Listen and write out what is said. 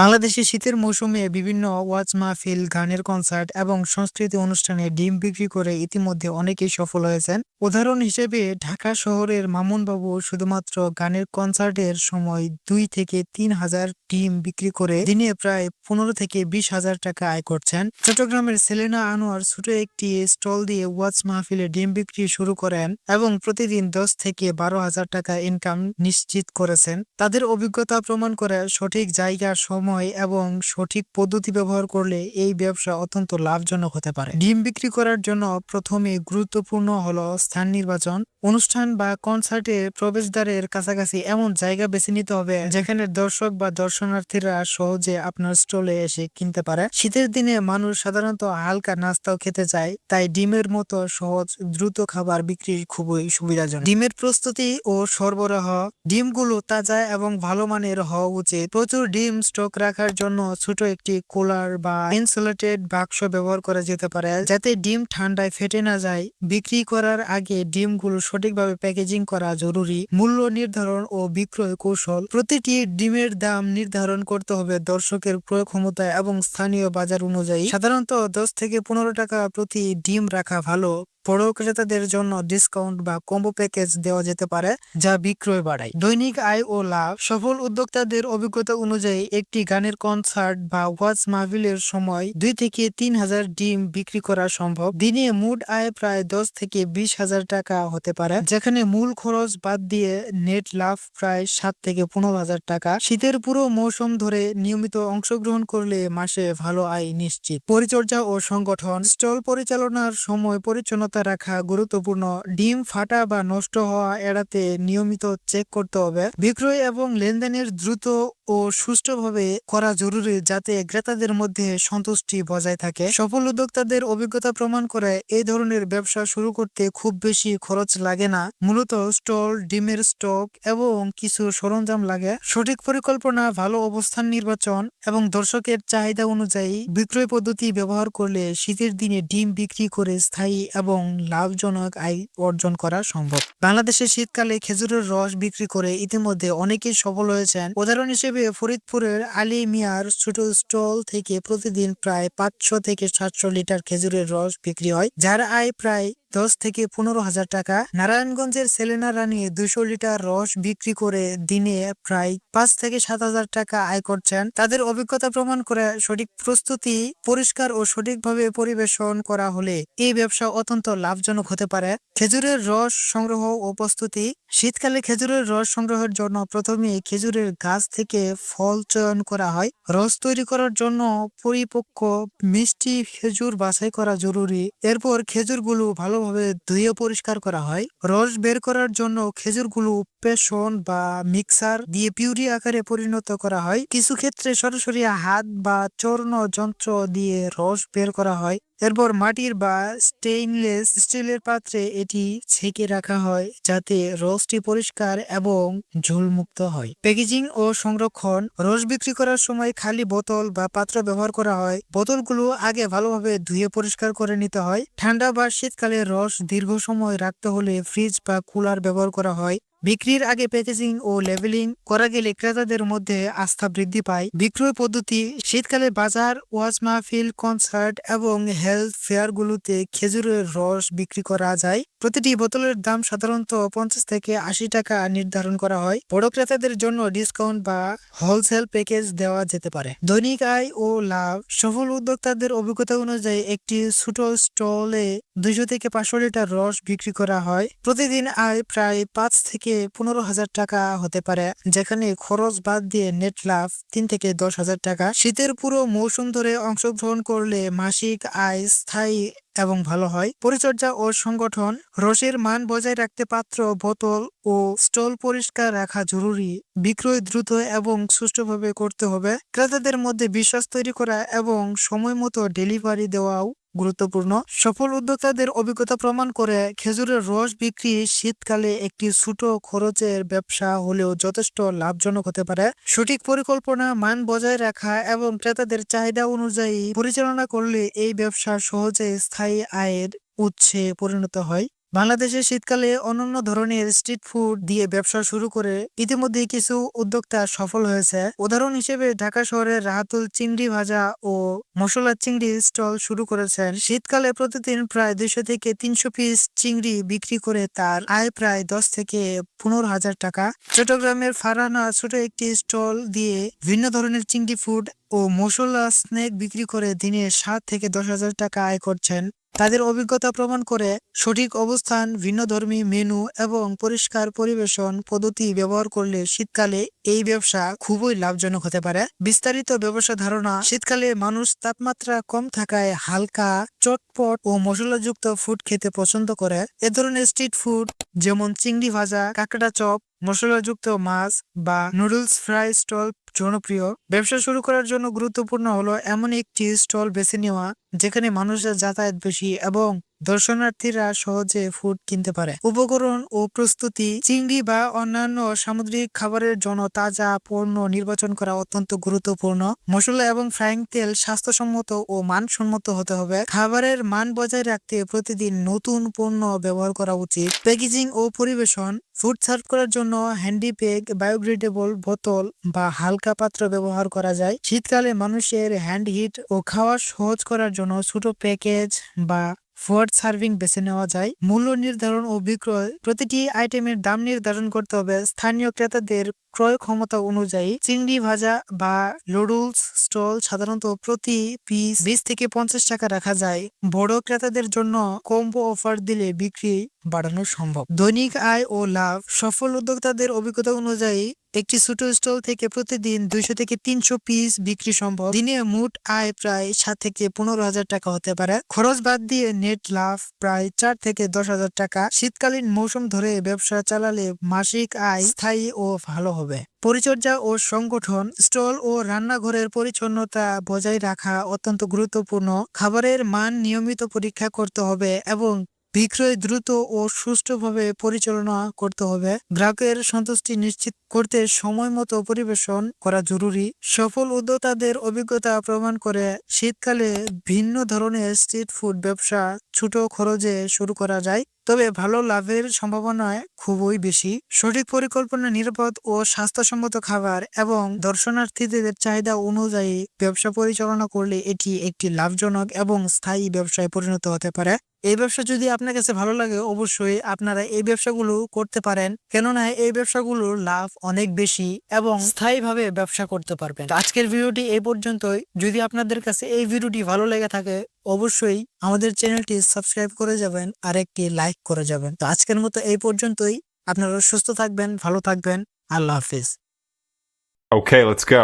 বাংলাদেশে শীতের মৌসুমে বিভিন্ন ওয়াজ মাহফিল, গানের কনসার্ট এবং সংস্কৃতি অনুষ্ঠানে ডিম বিক্রি করে ইতিমধ্যে অনেকেই সফল হয়েছেন। উদাহরণ হিসেবে ঢাকা শহরের মামুনবাবু শুধুমাত্র গানের কনসার্টের সময় দুই থেকে তিন হাজার ডিম বিক্রি করে দিনে প্রায় পনেরো থেকে বিশ হাজার টাকা আয় করছেন। চট্টগ্রামের সেলেনা আনোয়ার ছোট একটি স্টল দিয়ে ওয়াজ মাহফিলে ডিম বিক্রি শুরু করেন এবং প্রতিদিন দশ থেকে বারো হাজার টাকা ইনকাম নিশ্চিত করেছেন। তাদের অভিজ্ঞতা প্রমাণ করে সঠিক জায়গা সময় এবং সঠিক পদ্ধতি ব্যবহার করলে এই ব্যবসা অত্যন্ত লাভজনক হতে পারে। ডিম বিক্রি করার জন্য প্রথমে গুরুত্বপূর্ণ হলো স্থান নির্বাচন। অনুষ্ঠান বা কনসার্টে প্রবেশদ্বারের কাছাকাছি এমন জায়গা বেছে নিতে হবে যেখানে দর্শক বা দর্শনার্থীরা সহজে আপনার স্টলে এসে কিনতে পারে। শীতের দিনে মানুষ সাধারণত হালকা নাস্তাও খেতে চায়, তাই ডিমের মতো সহজ দ্রুত খাবার বিক্রি খুবই সুবিধাজনক। ডিমের প্রস্তুতি ও সরবরাহ, ডিমগুলো তাজা এবং ভালো মানের হওয়া উচিত। প্রচুর ডিম স্টক রাখার জন্য ছোট একটি কুলার বা ইনসুলেটেড বাক্স ব্যবহার করা যেতে পারে, যাতে ডিম ঠান্ডায় ফেটে না যায়। বিক্রি করার আগে ডিমগুলো সঠিকভাবে প্যাকেজিং করা জরুরি। মূল্য নির্ধারণ ও বিক্রয় কৌশল। প্রতিটি ডিমের দাম নির্ধারণ করতে হবে দর্শকের ক্রয় ক্ষমতা এবং স্থানীয় বাজার অনুযায়ী। সাধারণত দশ থেকে পনেরো টাকা প্রতি ডিম রাখা ভালো। বড় ক্রেতাদের জন্য ডিসকাউন্ট বা কম্বো প্যাকেজ দেওয়া যেতে পারে, যা বিক্রয় বাড়ায়। দৈনিক আয় ও লাভ। সফল উদ্যোক্তাদের অভিজ্ঞতা অনুযায়ী, একটি গানের কনসার্ট বা ওয়াজ মাহফিলের সময় দুই থেকে তিন হাজার ডিম বিক্রি করা সম্ভব। দিনে মোট আয় প্রায় দশ থেকে বিশ হাজার টাকা হতে পারে, যেখানে মূল খরচ বাদ দিয়ে নেট লাভ প্রায় সাত থেকে পনেরো হাজার টাকা। শীতের পুরো মৌসুম ধরে নিয়মিত অংশগ্রহণ করলে মাসে ভালো আয় নিশ্চিত। পরিচর্যা ও সংগঠন। স্টল পরিচালনার সময় পরিচ্ছন্নতা রাখা গুরুত্বপূর্ণ। ডিম ফাটা বা নষ্ট হওয়া এড়াতে নিয়মিত চেক করতে হবে। বিক্রয় এবং লেনদেনের দ্রুত ও সুষ্ঠুভাবে করা জরুরি যাতে ক্রেতাদের মধ্যে সন্তুষ্টি বজায় থাকে। সফল উদ্যোক্তাদের অভিজ্ঞতা প্রমাণ করে এই ধরনের ব্যবসা শুরু করতে খুব বেশি খরচ লাগে না। মূলত স্টল, ডিমের স্টক এবং কিছু সরঞ্জাম লাগে। সঠিক পরিকল্পনা, ভালো অবস্থান নির্বাচন এবং দর্শকের চাহিদা অনুযায়ী বিক্রয় পদ্ধতি ব্যবহার করলে শীতের দিনে ডিম বিক্রি করে স্থায়ী এবং লাভজনক আয় অর্জন করা সম্ভব। বাংলাদেশে শীতকালে খেজুরের রস বিক্রি করে ইতিমধ্যে অনেকেই সফল হয়েছেন। উদাহরণ হিসেবে ফরিদপুরের আলী মিয়ার ছোট স্টল থেকে প্রতিদিন প্রায় পাঁচশো থেকে সাতশো লিটার খেজুরের রস বিক্রি হয়, যার আয় প্রায় দশ থেকে পনেরো হাজার টাকা। নারায়ণগঞ্জের সেলেনা রানী দুশো লিটার রস বিক্রি করে দিনে প্রায় পাঁচ থেকে সাত হাজার টাকা আয় করছেন। তাদের অভিজ্ঞতা প্রমাণ করে সঠিক প্রস্তুতি পরিষ্কার ও সঠিকভাবে পরিবেশন করা হলে এই ব্যবসা অত্যন্ত লাভজনক হতে পারে। খেজুরের রস সংগ্রহ ও প্রস্তুতি। শীতকালে খেজুরের রস সংগ্রহের জন্য প্রথমে খেজুরের গাছ থেকে ফল চয়ন করা হয়। রস তৈরি করার জন্য পরিপক্ক মিষ্টি খেজুর বাছাই করা জরুরি। এরপর খেজুরগুলো ভালোভাবে ধুয়ে পরিষ্কার করা হয়। রস বের করার জন্য খেজুরগুলো পেশন বা মিক্সার দিয়ে পিউরি আকারে পরিণত করা হয়। কিছু ক্ষেত্রে সরাসরি হাত বা চর্ণ যন্ত্র দিয়ে রস বের করা হয়। এরপর মাটির বা স্টেইনলেস স্টিলের পাত্রে এটি ছেঁকে রাখা হয় যাতে রসটি পরিষ্কার এবং ঝুলমুক্ত হয়। প্যাকেজিং ও সংরক্ষণ, রস বিক্রি করার সময় খালি বোতল বা পাত্র ব্যবহার করা হয়। বোতলগুলো আগে ভালোভাবে ধুয়ে পরিষ্কার করে নিতে হয়। ঠান্ডা বা শীতকালে রস দীর্ঘ সময় রাখতে হলে ফ্রিজ বা কুলার ব্যবহার করা হয়। বিক্রির আগে প্যাকেজিং ও লেবেলিং করা গেলে ক্রেতাদের মধ্যে আস্থা বৃদ্ধি পায়। বিক্রয় পদ্ধতি, শীতকালে বাজার, ওয়াজ মাহফিল কনসার্ট এবং হেলথ ফেয়ারগুলোতে খেজুরের রস বিক্রি করা যায়। প্রতিটি বোতলের দাম সাধারণত পঞ্চাশ থেকে আশি টাকা নির্ধারণ করা হয়। বড় ক্রেতাদের জন্য ডিসকাউন্ট বা হোলসেল প্যাকেজ দেওয়া যেতে পারে। দৈনিক আয় ও লাভ, সফল উদ্যোক্তাদের অভিজ্ঞতা অনুযায়ী একটি ছোট স্টলে দুইশো থেকে পাঁচশো লিটার রস বিক্রি করা হয়। প্রতিদিন আয় প্রায় পাঁচ থেকে পনেরো হাজার টাকা হতে পারে, যেখানে খরচ বাদ দিয়ে নেট লাভ তিন থেকে দশ হাজার টাকা। শীতের পুরো মৌসুম ধরে অংশগ্রহণ করলে মাসিক আয় স্থায়ী এবং ভালো হয়। পরিচর্যা ও সংগঠন রসের মান বজায় রাখতে পাত্র, বোতল ও স্টল পরিষ্কার রাখা জরুরি। বিক্রয় দ্রুত এবং সুষ্ঠুভাবে করতে হবে। ক্রেতাদের মধ্যে বিশ্বাস তৈরি করা এবং সময় মতো ডেলিভারি দেওয়াও গুরুত্বপূর্ণ। সফল উদ্যোক্তাদের অভিজ্ঞতা প্রমাণ করে খেজুরের রস বিক্রি শীতকালে একটি ছোট খরচের ব্যবসা হলেও যথেষ্ট লাভজনক হতে পারে। সঠিক পরিকল্পনা, মান বজায় রাখা এবং ক্রেতাদের চাহিদা অনুযায়ী পরিচালনা করলে এই ব্যবসা সহজে স্থায়ী আয়ের উৎসে পরিণত হয়। বাংলাদেশে শীতকালে অন্যান্য ধরনের স্ট্রিট ফুড দিয়ে ব্যবসা শুরু করে ইতিমধ্যে কিছু উদ্যোক্তা সফল হয়েছে। উদাহরণ হিসেবে ঢাকা শহরের রাহাতুল চিংড়ি ভাজা ও মশলা চিংড়ি স্টল শুরু করেছেন। শীতকালে প্রতিদিন প্রায় দুইশো থেকে তিনশো পিস চিংড়ি বিক্রি করে তার আয় প্রায় দশ থেকে পনেরো হাজার টাকা। চট্টগ্রামের ফারানা ছোট একটি স্টল দিয়ে ভিন্ন ধরনের চিংড়ি ফুড ও মশলা স্ন্যাক বিক্রি করে দিনে সাত থেকে দশ হাজার টাকা আয় করছেন। তাদের অভিজ্ঞতা প্রমাণ করে সঠিক অবস্থান, ভিন্নধর্মী মেনু এবং পরিষ্কার পরিবেশন পদ্ধতি ব্যবহার করলে শীতকালে এই ব্যবসা খুবই লাভজনক হতে পারে। বিস্তারিত ব্যবসা ধারণা, শীতকালে মানুষ তাপমাত্রা কম থাকায় হালকা, চটপট ও মশলাযুক্ত ফুড খেতে পছন্দ করে। এ ধরনের স্ট্রিট ফুড যেমন চিংড়ি ভাজা, কাঁকড়া চপ, মশলাযুক্ত মাছ বা নুডলস ফ্রাই স্টল জনপ্রিয়। ব্যবসা শুরু করার জন্য গুরুত্বপূর্ণ হলো এমন একটি স্টল বেছে নেওয়া, যেখানে মানুষের যাতায়াত বেশি এবং দর্শনার্থীরা সহজে ফুড কিনতে পারে। উপকরণ ও প্রস্তুতি, চিংড়ি বা অন্যান্য সামুদ্রিক খাবারের জন্য তাজা পণ্য নির্বাচন করা অত্যন্ত গুরুত্বপূর্ণ। মশলা এবং ফ্রাইং তেল স্বাস্থ্যসম্মত ও মানসম্মত হতে হবে। খাবারের মান বজায় রাখতে প্রতিদিন নতুন পণ্য ব্যবহার করা উচিত। প্যাকেজিং ও পরিবেশন ফুড সার্ভ করার জন্য হ্যান্ডি প্যাক বায়োগ্রেডেবল বোতল বা হালকা পাত্র ব্যবহার করা যায়। শীতকালে মানুষের হ্যান্ড হিট ও খাওয়া সহজ করার জন্য ছোট প্যাকেজ বা ফোয়ার্ড সার্ভিং বেছে নেওয়া যায়। মূল্য নির্ধারণ ও বিক্রয় প্রতিটি আইটেমের দাম নির্ধারণ করতে হবে। স্থানীয় ক্রেতাদের ক্রয় ক্ষমতা অনুযায়ী চিংড়ি ভাজা বা লুডুলস স্টল সাধারণত প্রতি পিস বিশ থেকে পঞ্চাশ টাকা রাখা যায়। বড় ক্রেতাদের জন্য কম্বো অফার দিলে বিক্রি বাড়ানো সম্ভব। দৈনিক আয় ও লাভ। সফল উদ্যোক্তাদের অভিজ্ঞতা অনুযায়ী একটি ছোট স্টল থেকে প্রতিদিন দুইশো থেকে তিনশো পিস বিক্রি সম্ভব। দিনে মোট আয় প্রায় সাত থেকে পনেরো হাজার টাকা হতে পারে। খরচ বাদ দিয়ে নেট লাভ প্রায় চার থেকে দশ হাজার টাকা। শীতকালীন মৌসুম ধরে ব্যবসা চালালে মাসিক আয় স্থায়ী ও ভালো হবে। পরিচর্যা ও সংগঠন, স্টল ও রান্নাঘরের পরিচ্ছন্নতা বজায় রাখা অত্যন্ত গুরুত্বপূর্ণ। খাবারের মান নিয়মিত পরীক্ষা করতে হবে এবং বিক্রয় দ্রুত ও সুষ্ঠুভাবে পরিচালনা করতে হবে। গ্রাহকের সন্তুষ্টি নিশ্চিত করতে সময় মতো পরিবেশন করা জরুরি। সফল উদ্যোক্তাদের অভিজ্ঞতা প্রমাণ করে শীতকালে ভিন্ন ধরনের স্ট্রিট ফুড ব্যবসা ছোট খরচে শুরু করা যায়, তবে ভালো লাভের সম্ভাবনা খুবই বেশি। সঠিক পরিকল্পনা, নিরাপদ ও স্বাস্থ্যসম্মত খাবার এবং দর্শনার্থীদের চাহিদা অনুযায়ী ব্যবসা পরিচালনা করলে এটি একটি লাভজনক এবং স্থায়ী ব্যবসায় পরিণত হতে পারে। এই ব্যবসা যদি আপনার কাছে ভালো লাগে অবশ্যই আপনারা এই ব্যবসাগুলো করতে পারেন। কেননা এই ব্যবসাগুলোর লাভ অনেক বেশি এবং স্থায়ীভাবে ব্যবসা করতে পারবেন। আজকের ভিডিওটি এই পর্যন্তই। যদি আপনাদের কাছে এই ভিডিওটি ভালো লেগে থাকে অবশ্যই আমাদের চ্যানেলটি সাবস্ক্রাইব করে যাবেন আর একটি লাইক করে যাবেন। তো আজকের মতো এই পর্যন্তই। আপনারা সুস্থ থাকবেন ভালো থাকবেন। আল্লাহ হাফিজ। Okay, let's go.